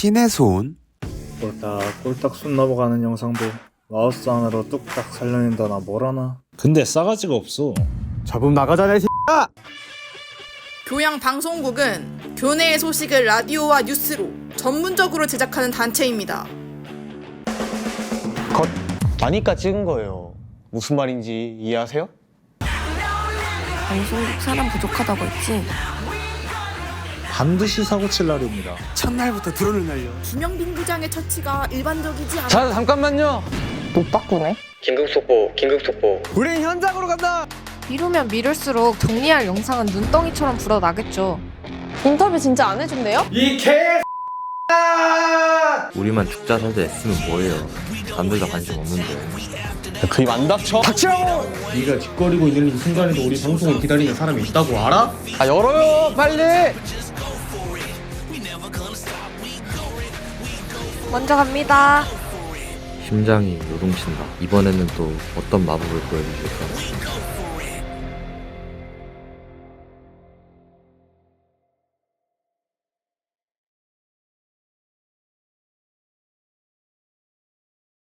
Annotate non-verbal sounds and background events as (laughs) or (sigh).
신의 손? 꼴딱 꼴딱 손 넘어가는 영상도 마우스 하나로 뚝딱 살려낸다 나 뭐라나 근데 싸가지가 없어. 잡음 나가잖아 이 교양 방송국은 교내의 소식을 라디오와 뉴스로 전문적으로 제작하는 단체입니다. 아니까 찍은 거예요. 무슨 말인지 이해하세요? 방송국 사람 부족하다고 했지? 반드시 사고 칠 날입니다. 첫날부터 드론을 날려. 김영빈 부장의 처치가 일반적이지 않아. 자 잠깐만요. 못 바꾸네 긴급 속보, 긴급 속보. 우린 현장으로 간다 미루면 미룰수록 정리할 영상은 눈덩이처럼 불어나겠죠 인터뷰 진짜 안 해준대요? (laughs) 우리만 죽자 살자 애쓰면 뭐예요? 남들 다 관심 없는데 그입 안 닥쳐. 닥치라고. 네가 짓거리고 있는 이 순간에도 우리 방송을 기다리는 사람이 있다고 알아? 아 열어요, 빨리. 먼저 갑니다. 심장이 요동친다. 이번에는 또 어떤 마법을 보여주실까